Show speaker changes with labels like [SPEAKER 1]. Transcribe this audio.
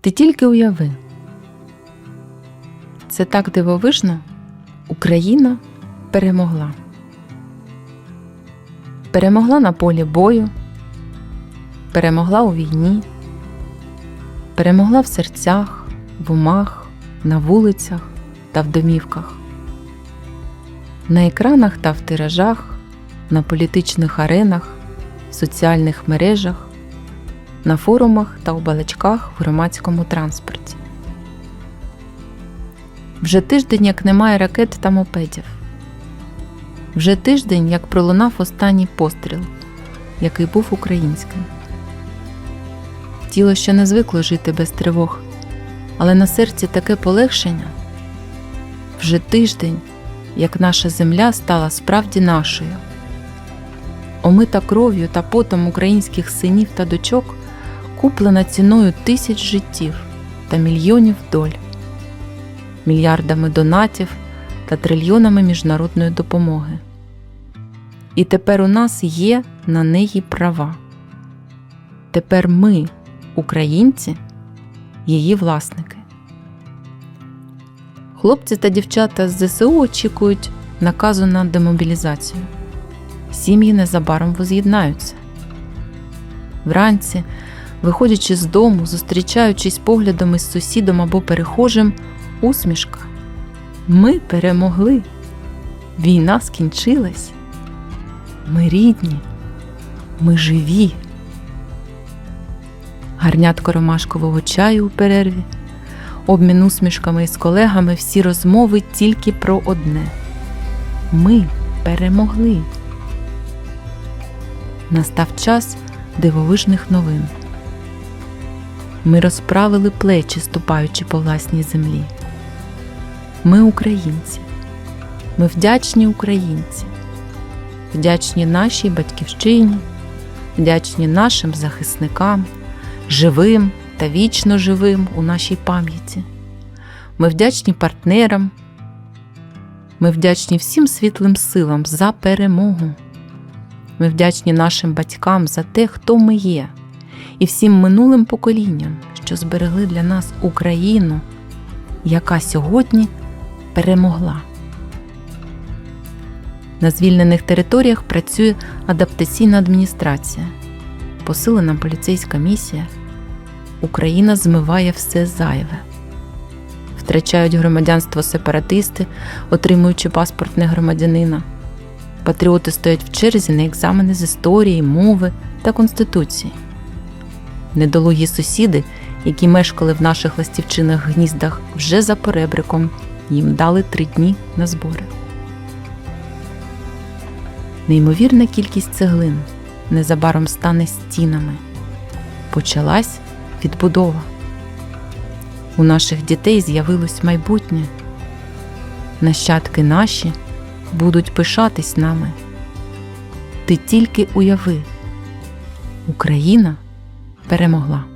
[SPEAKER 1] Ти тільки уяви. Це так дивовижно. Україна перемогла. Перемогла на полі бою, перемогла у війні, перемогла в серцях, в умах, на вулицях та в домівках, на екранах та в тиражах, на політичних аренах, соціальних мережах, на форумах та у балачках в громадському транспорті. Вже тиждень, як немає ракет та мопедів. Вже тиждень, як пролунав останній постріл, який був українським. Тіло ще не звикло жити без тривог, але на серці таке полегшення. Вже тиждень, як наша земля стала справді нашою. Омита кров'ю та потом українських синів та дочок, куплена ціною тисяч життів та мільйонів доль, мільярдами донатів та трильйонами міжнародної допомоги. І тепер у нас є на неї права. Тепер ми, українці, її власники. Хлопці та дівчата з ЗСУ очікують наказу на демобілізацію. Сім'ї незабаром воз'єднаються. Вранці, виходячи з дому, зустрічаючись поглядом із сусідом або перехожим, усмішка. Ми перемогли. Війна скінчилась. Ми рідні, ми живі. Гарнятко ромашкового чаю у перерві, обмін усмішками із колегами, всі розмови тільки про одне. Ми перемогли. Настав час дивовижних новин. Ми розправили плечі, ступаючи по власній землі. Ми українці. Ми вдячні українці, вдячні нашій батьківщині, вдячні нашим захисникам, живим та вічно живим у нашій пам'яті. Ми вдячні партнерам. Ми вдячні всім світлим силам за перемогу. Ми вдячні нашим батькам за те, хто ми є, і всім минулим поколінням, що зберегли для нас Україну, яка сьогодні перемогла. На звільнених територіях працює адаптаційна адміністрація, посилена поліцейська місія. Україна змиває все зайве. Втрачають громадянство сепаратисти, отримуючи паспорт негромадянина. Патріоти стоять в черзі на екзамени з історії, мови та конституції. Недолугі сусіди, які мешкали в наших ластівчиних гніздах вже за перебриком, їм дали три дні на збори. Неймовірна кількість цеглин незабаром стане стінами. Почалась відбудова. У наших дітей з'явилось майбутнє. Нащадки наші будуть пишатись нами. Ти тільки уяви, Україна перемогла.